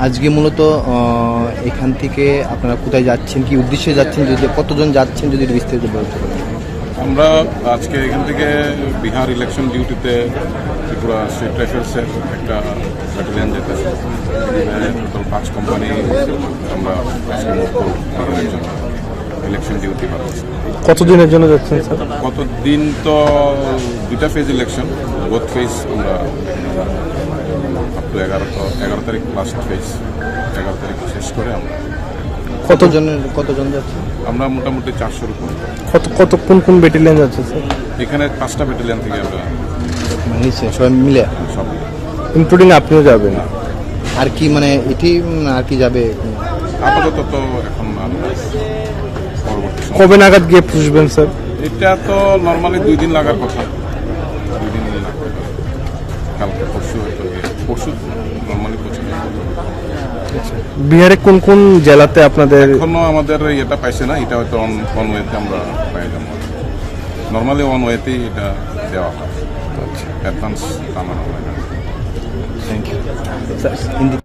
আজকে মূলত এখান থেকে আপনারা কোথায় যাচ্ছেন কি উদ্দেশ্যে যাচ্ছেন যদি কতজন যাচ্ছেন যদি বিস্তারিত বলতে পারেন। আমরা আজকে এখান থেকে বিহার ইলেকশন ডিউটিতে ত্রিপুরা স্টেট রাইফেলসের একটা ব্যাটালিয়ান যেতেছে টোটাল পাঁচ কোম্পানি আমরা আজকে মুভ করব বিহারের জন্য ইলেকশন ডিউটি কতদিনের জন্য যাচ্ছেন স্যার? কতদিন তো দুটা ফেজ ইলেকশন বোথ ফেজ আমরা এগারো এগারো তারিখ লাস্ট ফেজ এগারো তারিখ শেষ করে আমরা। কতজনের কতজন যাচ্ছেন আমরা মোটামুটি চারশোর উপর। কত কত কোন কোন ব্যাটালিয়ন যাচ্ছে স্যার এখানে পাঁচটা ব্যাটালিয়ান থেকে আমরা নিচে সবাই মিলে? সব। ইনক্লুডিং আপনিও যাবেন। আর কি মানে এটি আর কি যাবে? আপাতত তো এখন। কবে নাগাদ গিয়ে পুষবেন স্যার এটা তো নর্মালি দুই দিন লাগার কথা। কালকে পরশু হয়তো পরশু নর্মালি পৌঁছে বিহারে কোন কোন জেলাতে আপনাদের এখনও আমাদের এটা পাইছে না এটা হয়তো অন অন ওয়েতে আমরা পাই যাব। নর্মালি অন ওয়েতেই এটা দেওয়া হয়। অ্যাডভান্স আমার হয় না। Thank you